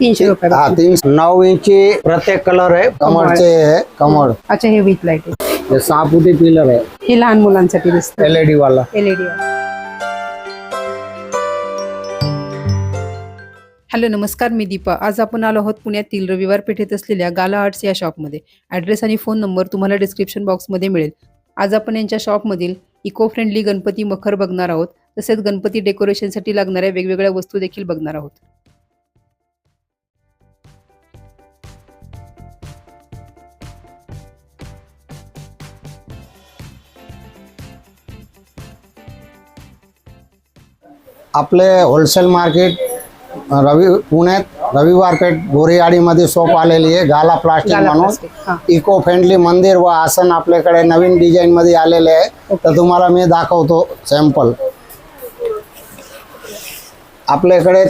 तीनशे रुपये तीन नऊ इंची प्रत्येक कलर आहे. कमळचे आहे कमळ. अच्छा हे विथ लाइट आहे. हे सहा फुटी पिलर आहे. हे लहान मुलांसाठी दिसतं. एलईडी वाला. एलईडी हॅलो नमस्कार मी दीपा. आज आपण आलो आहोत पुण्यातील रविवार पेठेत असलेल्या गाला आर्ट्स या शॉपमध्ये. ॲड्रेस आणि फोन नंबर तुम्हाला डिस्क्रिप्शन बॉक्समध्ये मिळेल. आज आपण यांच्या शॉपमधील इको फ्रेंडली गणपती मखर बघणार आहोत. तसेच गणपती डेकोरेशनसाठी लागणाऱ्या वेगवेगळ्या वस्तू देखील बघणार आहोत. आपले होलसेल मार्केट रवि पुण्यात रविवार पेठ गोरेवाडीमध्ये शॉप आलेली आहे गाला प्लास्टिक गाला म्हणून. हा. इको फ्रेंडली मंदिर व आसन आपल्याकडे नवीन डिझाईन मध्ये आलेले आहे. तर तुम्हाला मी दाखवतो सॅम्पल आपल्याकडे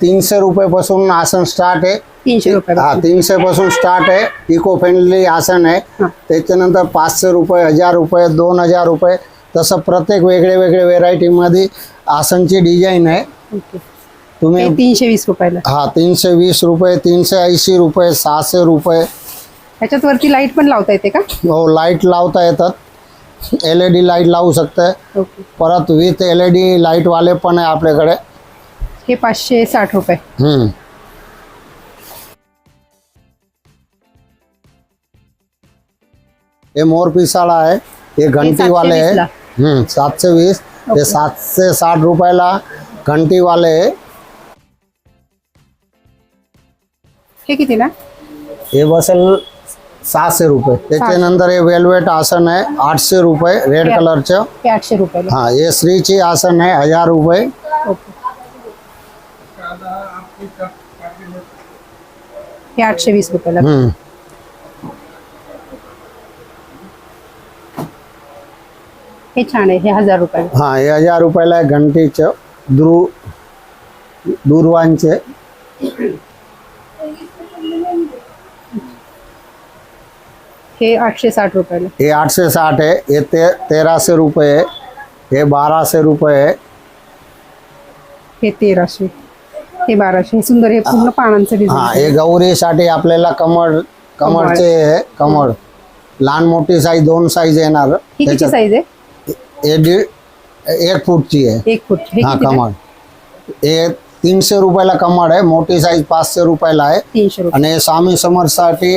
तीनशे रुपये आसन स्टार्ट आहे. तीनशे रुपये हा तीनशे पासून स्टार्ट आहे. इको फ्रेंडली आसन आहे. हा. त्याच्यानंतर पाचशे रुपये हजार रुपये दोन हजार रुपये तसं प्रत्येक वेगळे वेगळे व्हेरायटीमध्ये आसनची डिझाईन आहे. तुम्ही तीनशे वीस रुपयाला. हा तीनशे वीस रुपये तीनशे ऐंशी रुपये सहाशे रुपये. ह्याच्यात वरती लाइट पण लावता येते का? हो लाइट लावता येतात. एल ई डी लाइट लावू शकते. परत विथ एल ई डी लाईटवाले पण आहे आपल्याकडे. हे पाचशे साठ रुपये. हम्म. हे मोर पिसाळा आहे. हे घंटीवाले आहे. 720 ला. हम्म, सातशे वीस. हे सातशे साठ रुपयाला घंटीवाले हे कितीला हे बसेल सहाशे रुपये त्याच्यानंतर हे वेलवेट आसन आहे आठशे रुपये रेड या. कलरचं हे आठशे रुपयाला हा हे श्रीची आसन आहे हज़ार रुपये ओके। हे आठशे वीस रुपयाला हम्म. हे छान आहे हे हजार रुपयाला हा हे हजार रुपयाला घंटीचं दूर दूरवांचे. हे आठशे साठ रुपयाला. हे आठशे साठ आहे हे ते तेराशे रुपये हे बाराशे रुपये हे तेराशे हे बाराशे हे सुंदर हे पूर्ण पानांचं हा डिझाईन हे गौरीसाठी आपल्याला कमळ कमळचे कमळ. लहान मोठी साईज दोन साईज येणार. ही किती त्याच्यात साईज आहे? हे दीड एक फूटची आहे. एक फूट. हे हा कितीला? कमळ हे तीनशे रुपयाला कमळ आहे मोठी साईज पाचशे रुपयाला आहे. तीनशे रुपये. आणि हे स्वामी समर्थसाठी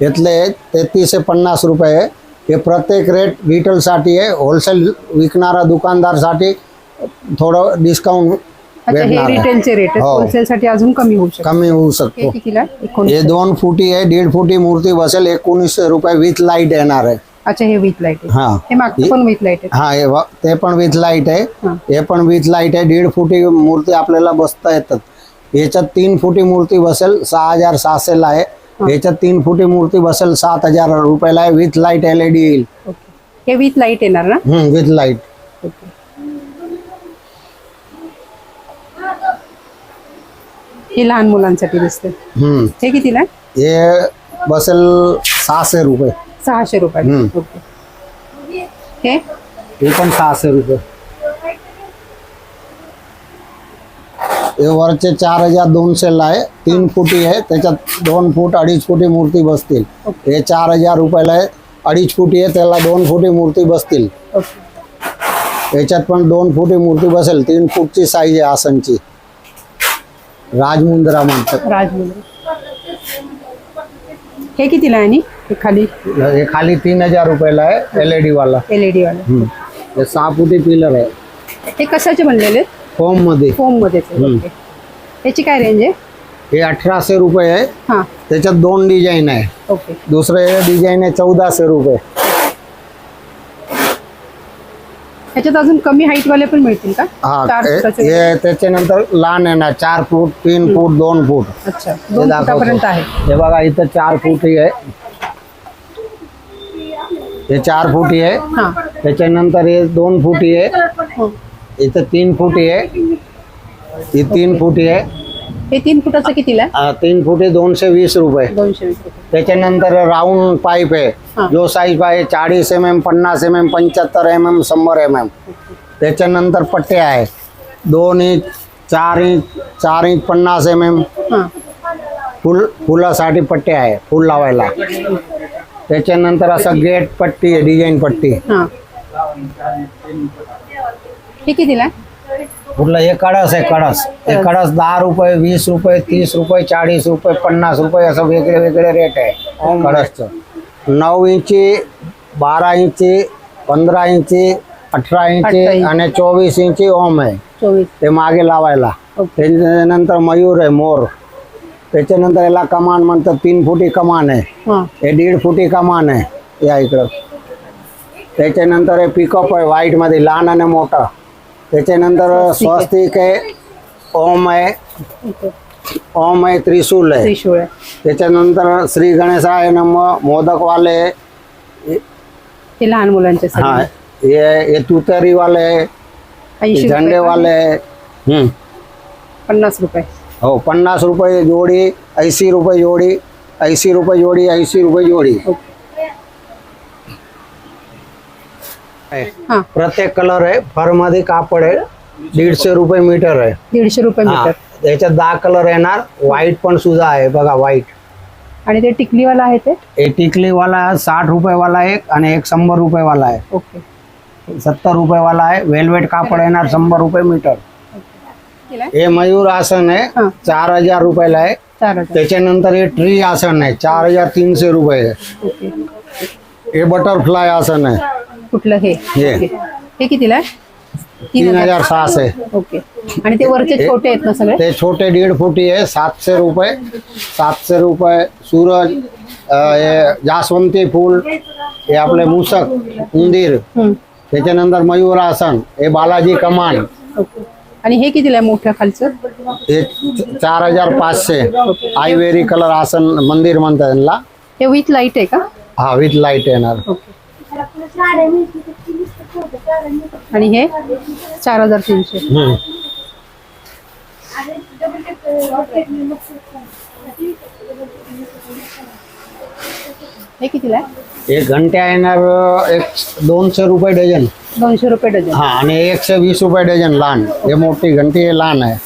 घेतले तेहतीसशे पन्नास रुपये आहे. हे प्रत्येक रेट रिटेलसाठी आहे होलसेल विकणारा दुकानदारसाठी थोडं डिस्काउंट अच्छा हे भेटणार आहे. रिटेलचे रेट हो. होलसेल साठी अजून कमी होऊ शकतो. कमी होऊ हे शकतो कितीला हे एकोणीस दोन फुटी आहे दीड फुटी मूर्ती बसेल एकोणीसशे रुपये विथ लाइट येणार आहे. अच्छा हे विथ लाइट आहे. हा. हे मागचं पण विथ लाइट आहे. हा हे व- ते पण विथ लाइट आहे. हा. हे पण विथ लाइट आहे. दीड फुटी मूर्ती आपल्याला बसता येतात. याच्यात तीन फुटी मूर्ती बसेल सहा हजार सहाशेला आहे. याच्यात तीन फुटी मूर्ती बसेल सात हजार रुपयाला आहे. विथ लाइट एल डी येईल. ओके. हे विथ लाइट येणार ना? With light okay. हे लहान मुलांसाठी दिसते हम्म. हे कितीला आहे? हे बसेल सहाशे रुपये. सहाशे रुपये हम्म. ओके. हे? हे पण सहाशे रुपये. हे वरचे चार हजार दोनशेला आहे. तीन फुटी आहे. त्याच्यात दोन फूट अडीच फुटी मूर्ती बसतील. हे चार हजार रुपयाला आहे. अडीच फुटी आहे. त्याला दोन फुटी मूर्ती बसतील. ओके. याच्यात पण दोन फुटी मूर्ती बसेल. तीन फूटची साईज आहे आसनची. राजमुंद्रा म्हणतात. राजमुद्रा. हे कितीला आहे आणि? हे खाली? हे खाली तीन हजार रुपयाला आहे एल ई डी वाला. एल ई डी वाला. हम्म. हे सहा फुटी पिलर आहे. हे कशाचे बनलेले फोममध्ये. फोम मध्येच आहे. हम्म. ओके याची काय रेंज आहे? हे अठराशे रुपये आहे. हां. त्याच्यात दोन डिझाईन आहे. ओके दुसरं हे डिझाईन आहे चौदाशे रुपये. ह्याच्यात अजून कमी हाईट वाले पण मिळतील का? हा चार हे फुटाचे हे त्याच्यानंतर लहान आहे ना चार फूट तीन फूट दोन फूट. अच्छा. हे दोन दाखवतो. फुटापर्यंत आहे. हे बघा इथं चार फुटी आहे. हे चार फुटी आहे हाँ। त्याच्यानंतर हे दोन फुटी आहे हो. इथं तीन फुटी आहे ही। तीन फुटी आहे हे। तीन फुटाचं कितीला आहे? अं, तीन फुटी दोनशे वीस रुपये. दोनशे वीस रुपये. त्याच्यानंतर राऊंड पाईप आहे. हा. जो साईज आहे चाळीस एम एम पन्नास एम एम पंच्याहत्तर एम एम शंभर एम एम त्याच्यानंतर पट्टे आहे दोन इंच चार इंच चार इंच पन्नास एम एम हाँ. फुल फुलासाठी पट्टी आहे फुल लावायला. त्याच्यानंतर असं गेट पट्टी आहे डिझाईन पट्टी. हां. हे कितीला कुठलं? हे कळस आहे कळस हे कळस दहा रुपये वीस रुपये तीस रुपये चाळीस रुपये पन्नास रुपये असं वेगळे वेगळे रेट आहे कळसचं नऊ इंची बारा इंची पंधरा इंची अठरा इंची. आणि चोवीस इंची ओम आहे. चोवीस. ते मागे लावायला. त्याच्यानंतर मयूर आहे मोर. त्याच्यानंतर याला कमान म्हणतात तीन फुटी कमान आहे. हां. दीड फुटी कमान आहे या इकडं. त्याच्यानंतर हे पिकअप आहे white मध्ये लहान आणि मोठा. त्याच्यानंतर स्वस्तिक आहे. आहे ओम आहे ओम आहे त्रिशूल आहे. आहे. त्याच्यानंतर श्री गणेशाय नम मोदकवाले हे लहान मुलांचे हा हे तुतारीवाले झंडेवाले हम्म. पन्नास रुपये. हो पन्नास रुपये जोडी ऐंशी रुपये जोडी ऐंशी रुपये जोडी ऐंशी रुपये जोडी. हां. प्रत्येक कलर आहे. फरमध्ये कापड आहे. दीडशे रुपये मीटर आहे. दीडशे रुपये हा. मीटर. याच्यात दहा कलर येणार. व्हाईट पण सुद्धा आहे. बघा व्हाईट आणि ते टिकलीवाला आहे ते? एक टिकलीवाला साठ रुपयेवाला एक आणि एक शंभर रुपयेवाला आहे. ओके. सत्तर रुपयेवाला आहे. वेलवेट कापड येणार शंभर रुपये मीटर. हे मयूर आसन. आहे चार हजार रुपयाला आहे. त्याच्यानंतर हे ट्री आसन आहे चार हजार तीनशे रुपये आहे. हे बटरफ्लाय आसन आहे. कुठलं हे? हे. हे कितीला तीन हजार सहाशे. ओके. आणि ते वरचे छोटे आहेत ना सगळे? ते छोटे दीड फुटी आहे सातशे रुपये. सातशे रुपये सूरज हे जास्वंती फूल हे आपले मुसक उंदीर. त्याच्यानंतर मयूरासन हे बालाजी कमान. आणि हे कितीला आहे मोठ्या खालचं? हे चार हजार पाचशे. आयवेरी कलर आसन मंदिर म्हणतात त्यांना. हे विथ लाइट आहे का? हा विथ लाइट येणार. आणि हे? चार हजार तीनशे. हम्म. हे कितीला आहे? हे घंट्या येणार एक दोनशे रुपये डझन. दोनशे रुपये डझन. हा आणि एकशे वीस रुपये डझन लहान. हे मोठी घंटी हे लहान आहे.